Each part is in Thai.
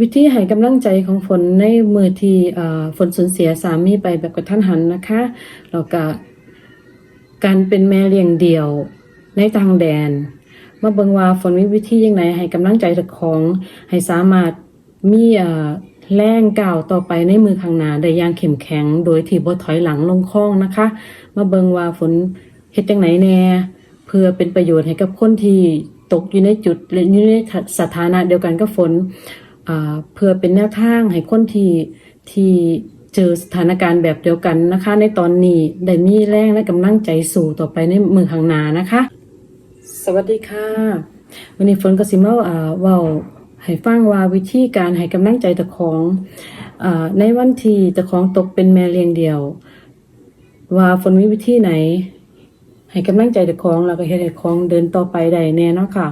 วิธีให้กำลังใจของฝนในมือที่ฝนสูญเสียสามีไปแบบกระทันหันนะคะแล้วก็การเป็นแม่เลี้ยงเดี่ยวในต่างแดน มาเบิงว่าฝนมีวิธียังไงให้กำลังใจจ้าของ ให้สามารถมีแรงก้าวต่อไปในมือข้างหน้าได้ย่างเข้มแข็ง โดยที่บ่ถอยหลังลงคลองนะคะ มาเบิงว่าฝนเฮ็ดจังไหนแน่เพื่อเป็นประโยชน์ให้กับคนที่ตกอยู่ในจุดอยู่ในสถานะเดียวกันกับฝน เพื่อเป็นแนวทางให้คนที่ที่เจอสถานการณ์แบบเดียวกันนะคะ ในตอนนี้ได้มีแรงและกำลังใจสู่ต่อไปในมือข้างหน้านะคะ สวัสดีค่ะ วันนี้ฝนกสิมาอ่าเว้าให้ฟังว่าวิธีการให้กำลังใจตะของอในวันที่ตะของตกเป็นแม่เลี้ยงเดียว ว่าฝนมีวิธีไหน ให้กำลังใจตะของแล้วก็เฮ็ดให้ของเดินต่อไปได้แน่นาะค่ะ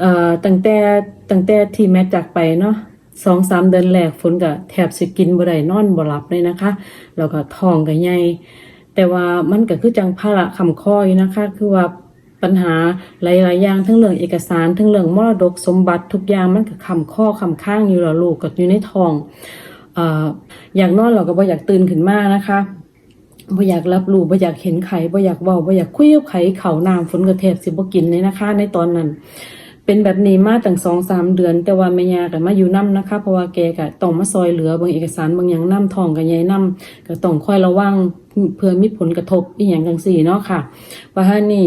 เอ่อตั้งแต่ ตั้งแต่ที่แม่จากไปเนาะสองสามเดือนแรกฝนก็แทบสิกินบ่ได้นอนบ่หลับเลยนะคะ แล้วก็ท้องก็ใหญ่แต่ว่ามันก็คือจังภาระคำข้ออยู่นะคะ คือว่าปัญหาหลายๆอย่างทั้งเรื่องเอกสารทั้งเรื่องมรดกสมบัติทุกอย่างมันก็คำข้อคำข้างอยู่แล้วลูกก็อยู่ในท้องเอ่ออยากนอนเราก็บ่อยากตื่นขึ้นมานะคะบ่อยากรับรู้บ่อยากเห็นไข่บ่อยากเว้าบ่อยากคุยกับไข่เขาน้ำฝนก็แทบสิบ่กินเลยนะคะ ในตอนนั้น เป็นแบบนี้มาตั้งสองสามเดือน แต่ว่าแม่ยากับมาอยู่น้ำนะคะ เพราะว่าแกก็ต้องมาซอยเหลือบางเอกสารบางอย่างน้ำทองกับยายน้ำก็ต้องคอยระวังเพื่อมีผลกระทบอีกอย่างกังสี่เนาะค่ะว่าฮะนี่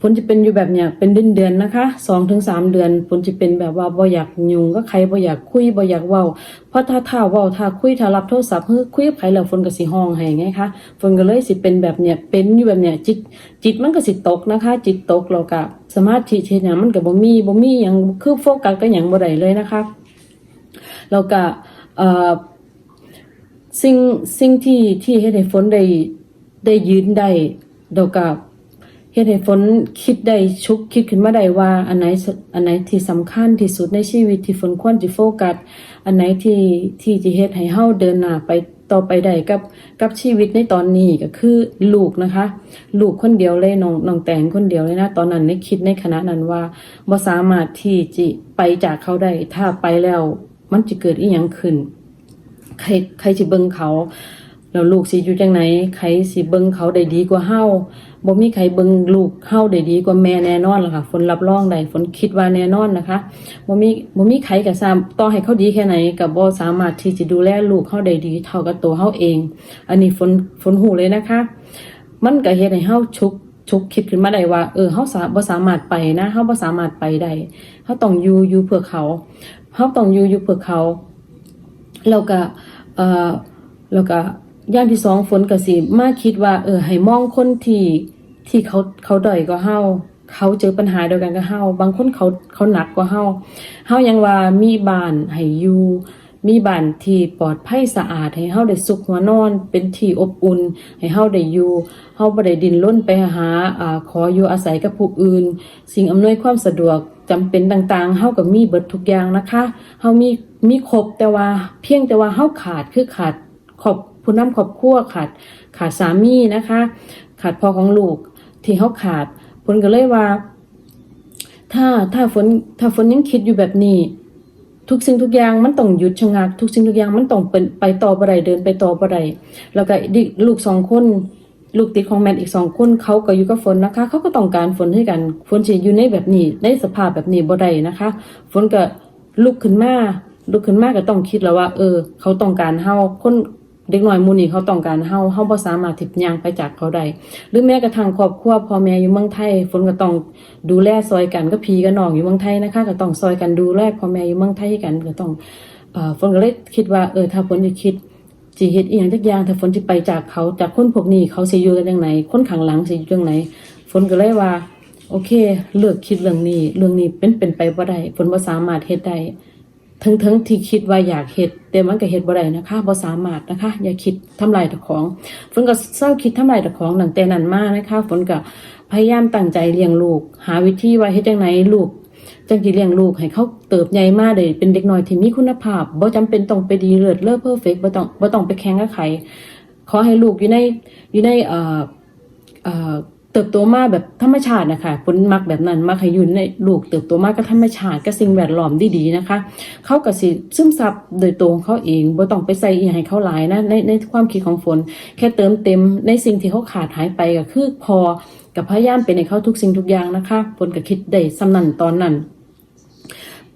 ผลจะเป็นอยู่แบบเนี้ยเป็นเดือนเดือนนะคะสองถึงสามเดือนผลจะเป็นแบบว่าบ่อยากยุงก็ใครบ่อยากคุยบ่อยากเว้าเพราะถ้าถ้าเว้าถ้าคุยถ้ารับโทรศัพท์เฮ้ยคุยกับใครแล้วฝนก็สิห้องให้ไงคะฝนก็เลยสิเป็นแบบเนี้ยเป็นอยู่แบบเนี้ยจิตจิตมันก็สิตกนะคะ จิตตกแล้วก็สมาธิเฮ็ดหยังมันก็บ่มีบ่มีหยังคือโฟกัสกับหยังบ่ได้เลยนะคะแล้วก็เอ่อสิ่งสิ่งที่ที่เฮ็ดให้ฝนได้ได้ยืนได้แล้วก็ ฮ็ดให้ฝนคิดได้ชุกคิดขึ้นมาได้ว่า อันไหนอันไหนที่สำคัญที่สุดในชีวิตที่ฝนควรสิโฟกัสอันไหนที่ที่จะเฮ็ดให้เฮาเดินหน้าไปต่อไปได้กับกับชีวิตในตอนนี้ก็คือลูกนะคะ ลูกคนเดียวเลยน้องน้องแตงคนเดียวเลยนะตอนนั้นในคิดในขณะนั้นว่าบ่สามารถที่จะไปจากเขาได้ถ้าไปแล้ว มันจะเกิดอีหยังขึ้น ใครใครสิเบิ่งเขา แล้วลูกสิอยู่จังไหนใครสิเบิ่งเขาได้ดีกว่าเฮาบ่มีใครเบิ่งลูกเฮาได้ดีกว่าแม่แน่นอนล่ะค่ะฝนรับรองได้ฝนคิดว่าแน่นอนนะคะบ่มีบ่มีใครก็สามต่อให้เขาดีแค่ไหนก็บ่สามารถที่จะดูแลลูกเฮาได้ดีเท่ากับตัวเฮาเอง อันนี้ฝนฝนหูเลยนะคะ มันก็เฮ็ดให้เฮาชุกชุกคิดขึ้นมาได้ว่าเออเฮาสาบ่สามารถไปนะเฮาบ่สามารถไปได้เฮาต้องอยู่อยู่เพื่อเขาเฮาต้องอยู่อยู่เพื่อเขาแล้วก็เอ่อแล้วก็ ย่างที่สองฝนก็สิมาคิดว่า เออให้มองคนที่ที่เขาเขาด้อยกว่าเฮาเขาเจอปัญหาเดียวกันกับเฮาบางคนเขาเขาหนักกว่าเฮาเฮายังว่ามีบ้านให้อยู่มีบ้านที่ปลอดภัยสะอาดให้เฮาได้สุขหัวนอน เป็นที่อบอุ่นให้เฮาได้อยู่เฮาบ่ได้ดิ้นรนไปหาอ่าขออยู่อาศัยกับผู้อื่น สิ่งอำนวยความสะดวกจำเป็นต่างๆเฮาก็มีเบิดทุกอย่างนะคะเฮามีมีครบแต่ว่าเพียงแต่ว่าเฮาขาดคือขาดขอบ ผู้นำครอบครัวขาดขาดสามีนะคะ ขาดพ่อของลูกที่เฮาขาดผลก็เลยว่า ถ้าถ้าฝนถ้าฝนยังคิดอยู่แบบนี้ ทุกสิ่งทุกอย่างมันต้องหยุดชะงัก ทุกสิ่งทุกอย่างมันต้องเป็นไปต่อบ่ได้เดินไปต่อบ่ได้แล้วก็ลูกสองคนลูกติดของแมนอีกสองคนเขาก็อยู่กับฝนนะคะ เขาก็ต้องการฝนให้กัน ฝนจะอยู่ในแบบนี้ในสภาพแบบนี้บ่ได้นะคะ ฝนก็ลุกขึ้นมาลุกขึ้นมาก็ต้องคิดแล้วว่า เออ เขาต้องการเฮาคน เด็กน้อยมูนี้เขาต้องการเฮาเฮาบ่สามารถทิบย่างไปจากเขาได้หรือแม้กระทั่งครอบครัวพ่อแม่อยู่เมืองไทย ฝนก็ต้องดูแลซอยกันก็พี่กับน้องอยู่เมืองไทยนะคะก็ต้องซอยกันดูแลพ่อแม่อยู่เมืองไทยกันก็ต้องเอ่อฝนก็เลยคิดว่าเออถ้าฝนจะคิดสิเฮ็ดอีหยังจักอย่างถ้าฝนสิไปจากเขาจากคนพวกนี้เขาสิอยู่กันจังไหนคนข้างหลังสิอยู่จังไหนฝนก็เลยว่า โอเค เลิกคิดเรื่องนี้ เรื่องนี้เป็นเป็นไปบ่ได้ฝนบ่สามารถเฮ็ดได้ ทั้งทั้งที่คิดว่าอยากเฮ็ดแต่มันก็เฮ็ดบ่ได้นะคะบ่สามารถนะคะ อย่าคิดทำลายเจ้าของฝนก็เศร้าคิดทำลายเจ้าของตั้งแต่นั้นมากนะคะฝนก็พยายามตั้งใจเลี้ยงลูก หาวิธีว่าเฮ็ดจังไหนลูกจังสิเลี้ยงลูกให้เขาเติบใหญ่มากได้เป็นเด็กน้อยที่มีคุณภาพบ่จำเป็นต้องไปดีเลิศเลอเพอร์เฟกบ่ต้องบ่ต้องไปแข่งกับใครขอให้ลูกอยู่ในอยู่ในเอ่อเอ่อ ติบโตมาแบบธรรมชาตินะคะผลมักแบบนั้นมักให้อยืนในลูกเติบโตมาก็ธรรมชาติก็สิ่งแวดล้อมดีๆนะคะ เขาก็สิซึมซับโดยตรงเขาเองบ่ต้องไปใส่อีหยังให้เขาหลายนะในในความคิดของฝน แค่เติมเต็มในสิ่งที่เขาขาดหายไปก็คือพอกับพยายามเป็นให้เขาทุกสิ่งทุกอย่างนะคะฝนก็คิดได้สำนันตอนนั้น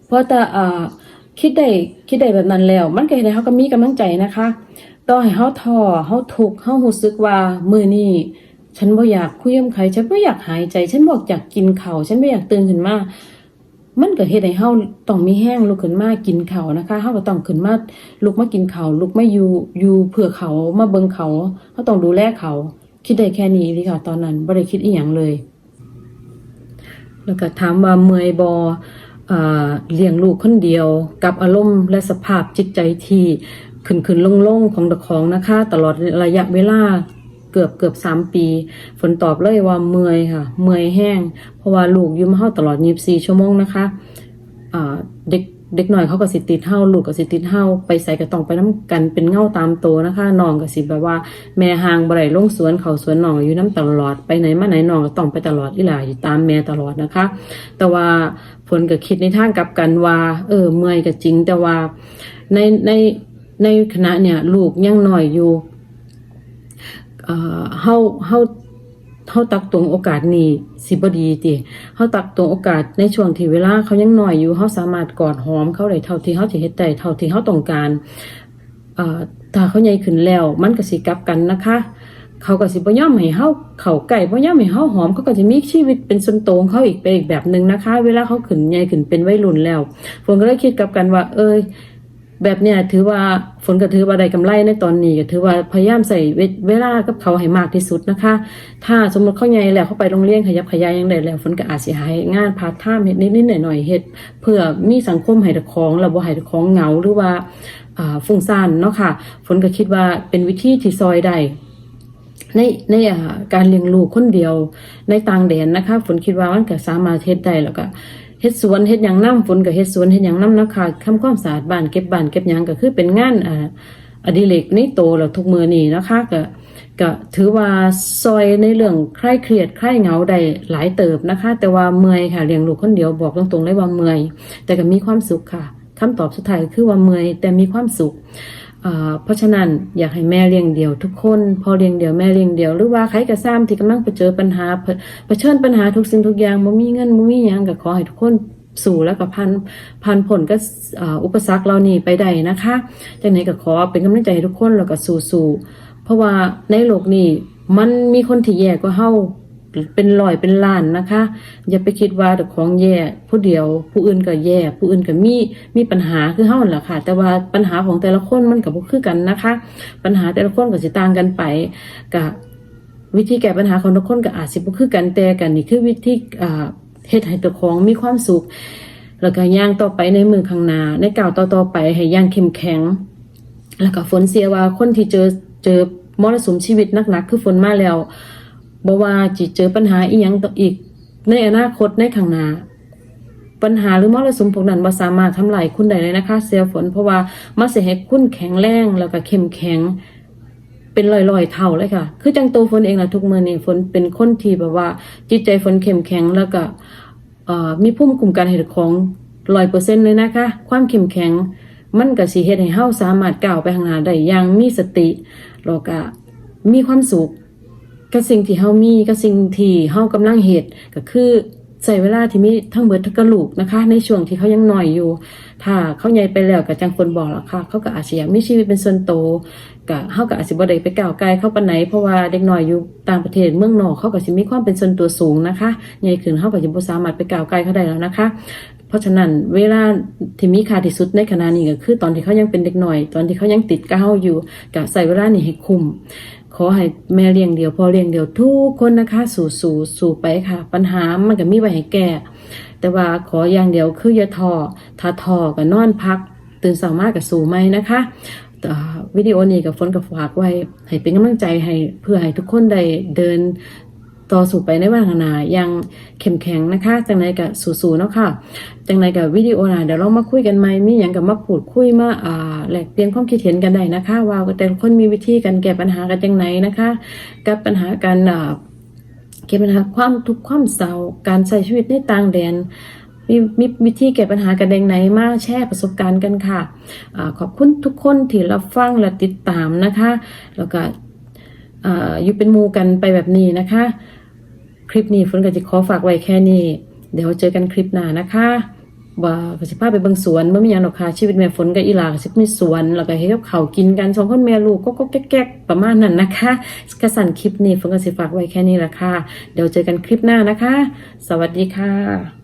เพราะแต่อ่าคิดได้คิดได้แบบนั้นแล้ว มันก็เฮ็ดให้เขาก็มีกำลังใจนะคะต่อให้เขาท้อเขาทุกข์เขารู้สึกว่ามือนี้ ฉันบ่อยากคุยกับใครฉันบ่อยากหายใจ ฉันบ่อยากกินเข้าฉันบ่อยากตื่นขึ้นมามันก็เฮ็ดให้เฮาต้องมีแห้งลุกขึ้นมากินเข้านะคะเฮาก็ต้องขึ้นมาลุกมากินเข้าลุกมาอยู่อยู่เพื่อเขามาเบิ่งเขาเฮาต้องดูแลเขา คิดได้แค่นี้เลยค่ะ ตอนนั้นบ่ได้คิดอีหยังเลย แล้วก็ถามว่าเมื่อยบอ่าเลี้ยงลูกคนเดียว กับอารมณ์และสภาพจิตใจที่ขึ้นขึ้นลงลงๆของตะของนะคะ ตลอดระยะเวลา เกือบเกือบสามปีฝนตอบเลยว่าเมื่อยค่ะ เมื่อยแห้ง เพราะว่าลูกยุ่มาเฮาตลอด24ชั่วโมงนะคะเด็กเด็กหน่อยเขาก็สิติดเฮาลูกก็สิติดเฮาไปใส่กระตองไปน้ำกันเป็นเงาตามโตนะคะน้องก็สิแบบว่า แม่ห่างบ่ได้ลงสวนเขาสวนน้องอยู่น้ำตลอดไปไหนมาไหนน้องก็ต้องไปตลอดอีหลาอยู่ตามแม่ตลอดนะคะ แต่ว่าผลก็คิดในทางกลับกันว่า เออเมื่อยก็จริงแต่ว่าในในในขณะเนี่ยลูกยังหน้อยอยู่ เอ่อเฮาเฮาเฮาตักตวงโอกาสนี้สิบ่ดีติเฮาตักตวงโอกาสในช่วงที่เวลาเขายังน้อยอยู่เฮาสามารถกอดหอมเขาได้เท่าที่เฮาจะเฮ็ดได้เท่าที่เฮาต้องการเอ่อถ้าเขาใหญ่ขึ้นแล้ว มันก็สิกลับกันนะคะเขาก็สิบ่ยอมให้เฮาเข้าใกล้บ่ยอมให้เฮาหอมเขาก็จะมีชีวิตเป็นส่วนตัวของเขาอีกไปอีกแบบหนึงนะคะ เวลาเขาขึ้นใหญ่ขึ้นเป็นวัยรุ่นแล้วฝนก็เลยคิดกลับกันว่า เอ้ย แบบเนี้ยถือว่าฝนก็ถือว่าได้กำไรในตอนนี้ก็ถือว่าพยายามใส่เวลากับเขาให้มากที่สุดนะคะ ถ้าสมมติเขาใหญ่แล้วเขาไปโรงเรียนขยับขยายยังได้แล้วฝนก็อาจสิหายงานพาร์ทไทม์เฮ็ดนิดๆหน่อยๆเฮ็ดเพื่อมีสังคมให้เจ้าของแล้วบ่ให้เจ้าของเหงาหรือว่าอ่าฟุ้งซ่านเนาะค่ะฝนก็คิดว่าเป็นวิธีที่ซอยได้ในในอ่าการเลี้ยงลูกคนเดียวในต่างแดนนะคะฝนคิดว่ามันก็สามารถเฮ็ดได้แล้วก็ เฮ็ดสวนเฮ็ดหยังน้ำฝนก็เฮ็ดสวนเฮ็ดหยังน้ำนะคะทำความสะอาดบ้านเก็บบ้านเก็บหยังก็คือเป็นงานอ่าอดิเรกในโตแล้วทุกมือนี่นะคะก็ก็ถือว่าซอยในเรื่องคลายเครียดคลายเหงาได้หลายเติบนะคะ แต่ว่าเมื่อยค่ะเลี้ยงลูกคนเดียวบอกตรงๆเลยว่าเมื่อย แต่ก็มีความสุขค่ะคำตอบสุดท้ายคือว่าเมื่อยแต่มีความสุข เพราะฉะนั้นอยากให้แม่เลี้ยงเดี่ยวทุกคนพอเลี้ยงเดี่ยวแม่เลี้ยงเดี่ยว หรือว่าใครก็ซ้ำที่กำลังไปเจอปัญหาเผชิญปัญหาทุกสิ่งทุกอย่างบ่มีเงินบ่มีหยังก็ขอให้ทุกคนสู่แล้วก็พันพันผลก็อุปสรรคเหล่านี้ไปได้นะคะจังไหนก็ขอเป็นกำลังใจให้ทุกคนแล้วก็สู่ๆเพราะว่าในโลกนี้มันมีคนที่แย่กว่าเฮา เป็นร้อยเป็นล้านนะคะ อย่าไปคิดว่าแต่ของแย่ผู้เดียว ผู้อื่นก็แย่ ผู้อื่นก็มีมีปัญหาคือเฮานั่นแหละค่ะ แต่ว่าปัญหาของแต่ละคนมันก็บ่คือกันนะคะ ปัญหาแต่ละคนก็สิต่างกันไปกับวิธีแก้ปัญหาของทุกคนก็อาจสิบ่คือกันแต่กันนี่คือวิธีอ่าเฮ็ดให้ตัวของมีความสุข แล้วก็ย่างต่อไปในมือข้างหน้าในก้าวต่อๆไปให้ย่างเข้มแข็ง แล้วก็ฝนเสียว่าคนที่เจอเจอมรสุมชีวิตหนักๆคือฝนมาแล้ว บว่าจิเจอปัญหาอีหยังต่ออีก ในอนาคตในข้างหน้าปัญหาหรือมรสุมพวกนั้นบ่สามารถทำลายคุณได้เลยนะคะเสียฝนเพราะว่ามันสิให้คุณแข็งแรงแล้วก็เข้มแข็ง เป็นลอยๆเท่าเลยค่ะ คือจังตัวฝนเองล่ะทุกเมื้อนี้ฝนเป็นคนที่แบบว่า จิตใจฝนเข้มแข็งแล้วก็มีภูมิคุ้มกันให้ของ100%เซ็นต์เลยนะคะ ความเข้มแข็ง มันก็สิเฮ็ดให้เฮาสามารถก้าวไปข้างหน้าได้อย่างมีสติแล้วก็มีความสุข กับสิ่งที่เฮามีกับสิ่งที่เฮากำลังเฮ็ดก็คือใช้เวลาที่มีทั้งเบิดทั้งกระลูกนะคะ ในช่วงที่เขายังหน้อยอยู่ ถ้าเขาใหญ่ไปแล้วก็จังคนบอกแล้วค่ะ เขาก็อาจจะอยากมีชีวิตเป็นส่วนโตวก็เฮาก็อาจสิบ่ได้ไปก้าวไกลเข้าปานไหนเพราะว่าเด็กหน้อยอยู่ต่างประเทศเมืองนอกเขาก็สิมีความเป็นส่วนตัวสูงนะคะใหญ่ขึ้นเฮาก็สิบ่สามารถไปก้าวไกลเขาได้แล้วนะคะ เพราะฉะนั้นเวลาที่มีค่าที่สุดในขณะนี้ก็คือ ตอนที่เขายังเป็นเด็กหน่อย ตอนที่เขายังติดกับเฮาอยู่ก็ใส่เวลานี้ให้คุ้ม ขอให้แม่เลี้ยงเดียวพ่อเลี้ยงเดียวทุกคนนะคะ สู่สู่สู่ไปค่ะ ปัญหามันก็มีไว้ให้แก้แต่ว่าขออย่างเดียวคืออย่าทอถ้าทอก็นอนพัก ตื่นสามารถกับสู่ไหมนะคะวิดีโอนี้กับฝนกับฝากไว้ ให้เป็นกำลังใจให้เพื่อให้ทุกคนได้เดิน ต่อสู่ไปในวันข้างหน้าอย่างเข้มแข็งนะคะจังไรกับสู่ๆเนาะค่ะจังไรกับวิดีโอหน้าเดี๋ยวเรามาคุยกันไหมมีอย่างกับมาพูดคุยมาอ่าแลกเปลี่ยนความคิดเห็นกันได้นะคะ ว่าแต่ละคนมีวิธีการแก้ปัญหากันจังไหนะคะ กับปัญหาการอ่าแก้ปัญหาความทุกข์ความเศร้าการใช้ชีวิตในต่างแดนมีมีวิธีแก้ปัญหากันเองไหนมาแชร์ประสบการณ์กันค่ะอขอบคุณทุกคนที่รับฟังและติดตามนะคะ แล้วก็อยู่เป็นมูกันไปแบบนี้นะคะ คลิปนี้ฝนก็จะขอฝากไว้แค่นี้ เดี๋ยวเจอกันคลิปหน้านะคะว่าก็สิพาไปเบิ่งสวนเมื่อมีอยังดอกค่ะชีวิตแม่ฝนกับอีหลาก็สิมีสวน แล้วก็เฮ็ดกับข้ากินกันสองคนแม่ลูกก็ก็แก๊กๆประมาณนั้นนะคะกระสันคลิปนี้ฝนก็สิฝากไว้แค่นี้ละค่ะ เดี๋ยวเจอกันคลิปหน้านะคะ สวัสดีค่ะ